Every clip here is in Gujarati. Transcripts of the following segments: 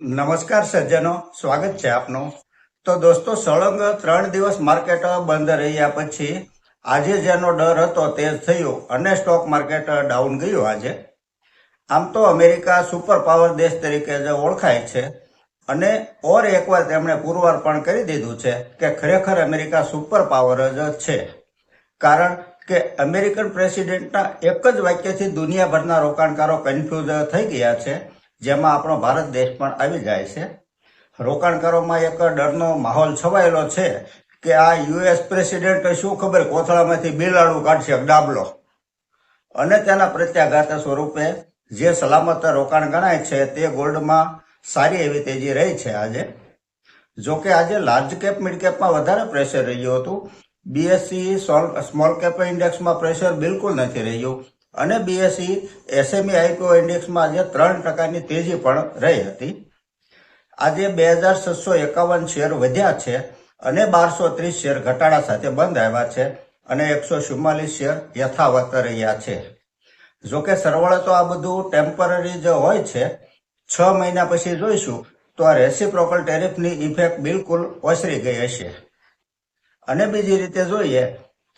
નમસ્કાર સજ્જનો, સ્વાગત છે આપનું. તો દોસ્તો, સળંગ ત્રણ દિવસ માર્કેટ બંધ રહ્યા પછી આજે જેનો ડર હતો તે થયો અને સ્ટોક માર્કેટ ડાઉન ગયું આજે. આમ તો અમેરિકા સુપર પાવર દેશ તરીકે જે ઓળખાય છે અને ઓર એકવાર તેમણે પુરવાર પણ કરી દીધું છે કે ખરેખર અમેરિકા સુપર પાવર જ છે. કારણ કે અમેરિકન પ્રેસિડેન્ટના એક જ વાક્યથી દુનિયાભરના રોકાણકારો કન્ફ્યુઝ થઈ ગયા છે. જેમાં આપણો ભારત દેશ પણ આવી જાય છે. રોકાણકારોમાં એક ડરનો માહોલ છવાયેલો છે કે આ યુએસ પ્રેસિડેન્ટ શું ખબર કોથળામાંથી બિલાડું કાઢશે ડાબલો. અને તેના પ્રત્યાઘાત સ્વરૂપે જે સલામત રોકાણ ગણાય છે તે ગોલ્ડમાં સારી એવી તેજી રહી છે આજે. જો કે આજે લાર્જ કેપ, મિડ કેપમાં વધારે પ્રેશર રહ્યું હતું. બીએસસી સ્મોલ કેપ ઇન્ડેક્સમાં પ્રેશર બિલકુલ નથી રહ્યું. અને બીએસસી એસએમઈ આઈપીઓ ઇન્ડેક્સમાં આજે ત્રણ ટકાની તેજી પણ રહી હતી. આજે બે હજાર છસો એકાવન શેર વધ્યા છે અને બારસો ત્રીસ શેર ઘટાડા સાથે બંધ આવ્યા છે અને એકસો ચુમ્માલીસ શેર યથાવત રહ્યા છે. જોકે સરવાળે તો આ બધું ટેમ્પરરી જે હોય છે. છ મહિના પછી જોઈશું તો આ રેસિપ્રોકલ ટેરિફની ઇફેક્ટ બિલકુલ ઓસરી ગઈ હશે. અને બીજી રીતે જોઈએ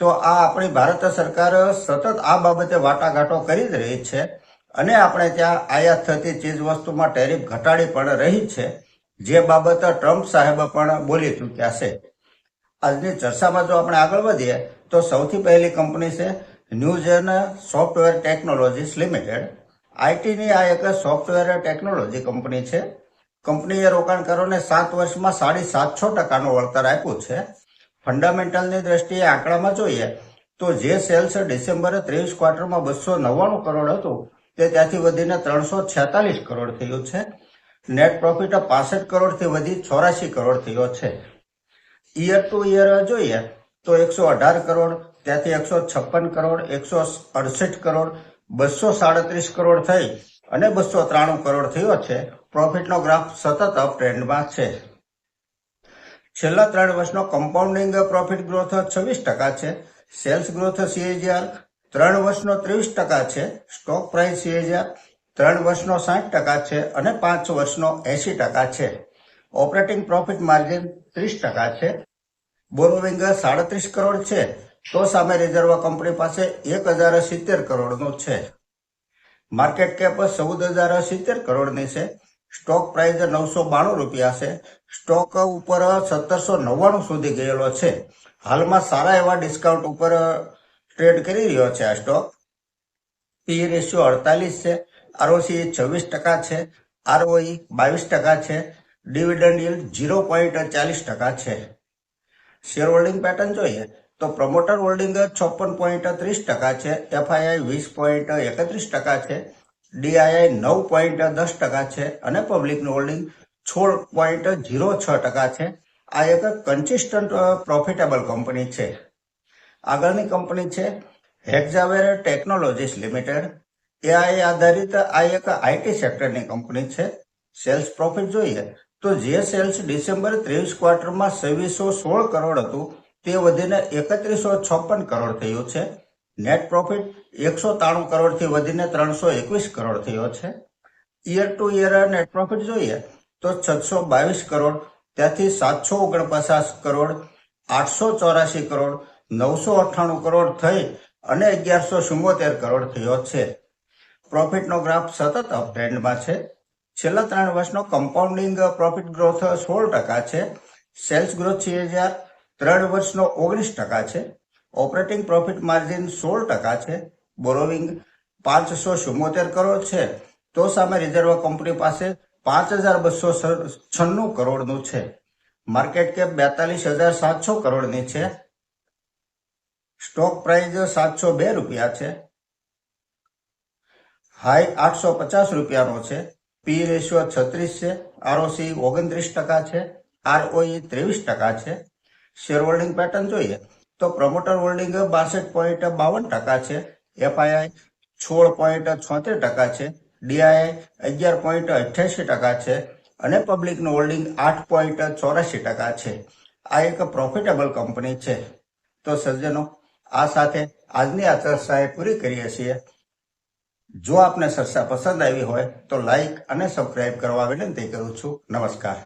તો આ આપણી ભારત સરકાર સતત આ બાબતે વાટાઘાટો કરી જ રહી છે અને આપણે ત્યાં આયાત થતી ચીજ વસ્તુમાં ટેરિફ ઘટાડી પણ રહી છે, જે બાબત ટ્રમ્પ સાહેબ પણ બોલી ચૂક્યા છે. આજની ચર્ચામાં જો આપણે આગળ વધીએ, તો સૌથી પહેલી કંપની છે ન્યૂઝેન સોફ્ટવેર ટેકનોલોજીસ લિમિટેડ. આઈટીની આ એક સોફ્ટવેર ટેકનોલોજી કંપની છે. કંપનીએ રોકાણકારોને સાત વર્ષમાં સાડી સાતસો ટકાનું વળતર આપ્યું છે. ફંડામેન્ટલની દ્રષ્ટિએ આંકડામાં જોઈએ તો જે સેલ્સ ડિસેમ્બરે ત્રેવીસ ક્વાર્ટરમાં બસો નવ્વાણું કરોડ હતું, તે ત્યાંથી વધીને ત્રણસો છેતાલીસ કરોડ થયું છે. નેટ પ્રોફિટ પાસઠ કરોડથી વધી ચોરાશી કરોડ થયો છે. ઈયર ટુ ઈયર જોઈએ તો એકસો અઢાર કરોડ, ત્યાંથી એકસો છપ્પન કરોડ, એકસો અડસઠ કરોડ, બસો સાડત્રીસ કરોડ થઈ અને બસો ત્રાણું કરોડ થયો છે. પ્રોફિટનો ગ્રાફ સતત અપ ટ્રેન્ડમાં છે. છેલ્લા ત્રણ વર્ષનો કમ્પાઉન્ડિંગ પ્રોફિટ ગ્રોથ છવ્વીસ ટકા છે. સેલ્સ ગ્રોથ સીએજીઆર ત્રણ વર્ષનો ત્રેવીસ ટકા છે. સ્ટોક પ્રાઇસ સીએજીઆર ત્રણ વર્ષનો સાઠ ટકા છે અને પાંચ વર્ષનો એસી ટકા છે. ઓપરેટિંગ પ્રોફિટ માર્જિન ત્રીસ ટકા છે. બોરોવિંગ સાડત્રીસ કરોડ છે. તો સામે રિઝર્વ કંપની પાસે એક હજાર સિત્તેર કરોડનું છે. માર્કેટ કેપ ચૌદ હજાર સિત્તેર કરોડની છે. સ્ટોક પ્રાઇસ નવસો બાણું રૂપિયા છે. સ્ટોક ઉપર સત્તરસો નવ્વાણું સુધી ગયેલો છે. હાલમાં સારા એવા ડિસ્કાઉન્ટ ઉપર ટ્રેડ કરી રહ્યો છે આ સ્ટોક. પી રેશિયો અડતાલીસ છે. આરઓસી છવ્વીસ ટકા છે. આરઓઈ બાવીસ ટકા છે. ડિવિડન્ડ yield ઝીરો પોઈન્ટ ચાલીસ ટકા છે. શેર હોલ્ડિંગ પેટર્ન જોઈએ તો પ્રમોટર હોલ્ડિંગ છપ્પન પોઈન્ટ ત્રીસ ટકા છે. એફઆઈઆઈ વીસ પોઈન્ટ એકત્રીસ ટકા છે. ડીઆઈઆઈ નવ પોઈન્ટ દસ ટકા છે અને પબ્લિકનું હોલ્ડિંગ સોળ પોઈન્ટ ઝીરો છ ટકા છે. આ એક કન્સિસ્ટન્ટ પ્રોફિટેબલ કંપની છે. આગળની કંપની છે હેક્ઝાવેર ટેકનોલોજીસ લિમિટેડ એઆઈ આધારિત આ એક આઈટી સેક્ટરની કંપની છે. સેલ્સ પ્રોફિટ જોઈએ તો જે સેલ્સ ડિસેમ્બર ત્રેવીસ ક્વાર્ટરમાં છવ્વીસો સોળ કરોડ હતું, તે વધીને એકત્રીસો છપ્પન કરોડ થયું છે. નેટ પ્રોફિટ એકસો ત્રાણું કરોડથી વધીને ત્રણસો એકવીસ કરોડ થયો છે. Year to year net profit જોઈએ તો છસો બાવીસ કરોડ, ત્યાંથી સાતસો ઓગણપચાસ કરોડ, આઠસો ચોરાશી કરોડ, નવસો અઠ્ઠાણું કરોડ થઈ અને અગિયારસો ચુમ્મોતેર કરોડ થયો છે. પ્રોફિટનો ગ્રાફ સતત અપટ્રેન્ડમાં છે. છેલ્લા ત્રણ વર્ષનો કમ્પાઉન્ડિંગ પ્રોફિટ ગ્રોથ સોળ ટકા છે. સેલ્સ ગ્રોથ છે હજાર, ત્રણ વર્ષનો ઓગણીસ ટકા છે. ઓપરેટિંગ પ્રોફિટ માર્જિન સોળ ટકા છે, બોરોવિંગ પાંચસો ચુમ્મોતેર કરોડ છે, તો સામે રિઝર્વ કંપની પાસે પાંચ હજાર બસો છન્નું કરોડનું છે. માર્કેટ કેપ બેતાલીસ હજાર સાતસો કરોડની છે. સ્ટોક પ્રાઇસ સાતસો બે રૂપિયા છે. હાઈ આઠસો પચાસ રૂપિયાનો છે. પી રેશિયો છત્રીસ છે. આરઓસી ઓગણત્રીસ ટકા છે. આરઓઈ ત્રેવીસ ટકા છે. શેર હોલ્ડિંગ પેટર્ન જોઈએ. તો પ્રમોટર હોલ્ડિંગ બાસઠ પોઈન્ટ બાવન ટકા છે. એફઆઈઆઈ સોળ પોઈન્ટ છોતેર ટકા છે. ડીઆઈ અગિયાર પોઈન્ટ અઠ્યાસી ટકા છે. અને પબ્લિકનું હોલ્ડિંગ આઠ પોઈન્ટ ચોરાસી ટકા છે. આ એક પ્રોફિટેબલ કંપની છે. તો સજ્જનો, આ સાથે આજની આ ચર્ચાએ પૂરી કરીએ છીએ. જો આપને ચર્ચા પસંદ આવી હોય તો લાઈક અને સબસ્ક્રાઇબ કરવા વિનંતી કરું છું. નમસ્કાર.